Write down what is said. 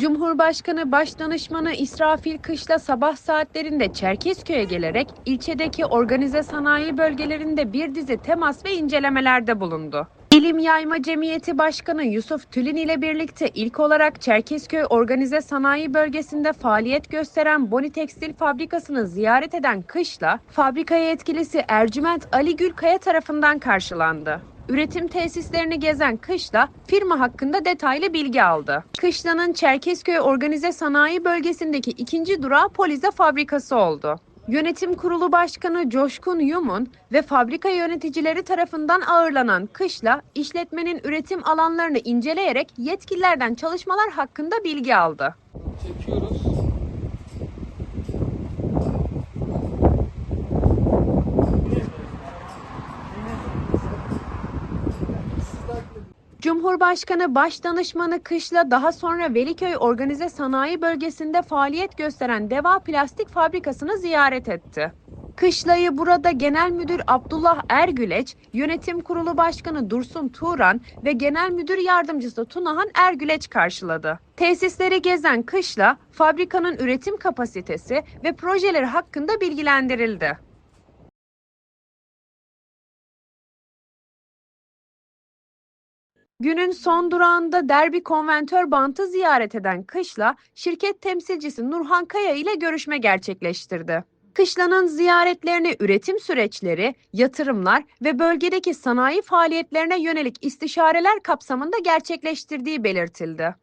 Cumhurbaşkanı Başdanışmanı İsrafil Kışla sabah saatlerinde Çerkezköy'e gelerek ilçedeki organize sanayi bölgelerinde bir dizi temas ve incelemelerde bulundu. İlim Yayma Cemiyeti Başkanı Yusuf Tülin ile birlikte ilk olarak Çerkezköy Organize Sanayi Bölgesi'nde faaliyet gösteren Boni Tekstil Fabrikası'nı ziyaret eden Kışla, fabrikaya yetkilisi Ercüment Ali Gülkaya tarafından karşılandı. Üretim tesislerini gezen Kışla firma hakkında detaylı bilgi aldı. Kışla'nın Çerkezköy Organize Sanayi Bölgesi'ndeki ikinci durağı Polize Fabrikası oldu. Yönetim Kurulu Başkanı Coşkun Yumun ve fabrika yöneticileri tarafından ağırlanan Kışla, işletmenin üretim alanlarını inceleyerek yetkililerden çalışmalar hakkında bilgi aldı. Çekiyoruz. Cumhurbaşkanı Başdanışmanı Kışla daha sonra Veliköy Organize Sanayi Bölgesi'nde faaliyet gösteren Deva Plastik Fabrikası'nı ziyaret etti. Kışlayı burada Genel Müdür Abdullah Ergüleç, Yönetim Kurulu Başkanı Dursun Turan ve Genel Müdür Yardımcısı Tunahan Ergüleç karşıladı. Tesisleri gezen Kışla, fabrikanın üretim kapasitesi ve projeleri hakkında bilgilendirildi. Günün son durağında Derbi Konventör Bant'ı ziyaret eden Kışla, şirket temsilcisi Nurhan Kaya ile görüşme gerçekleştirdi. Kışla'nın ziyaretlerini üretim süreçleri, yatırımlar ve bölgedeki sanayi faaliyetlerine yönelik istişareler kapsamında gerçekleştirdiği belirtildi.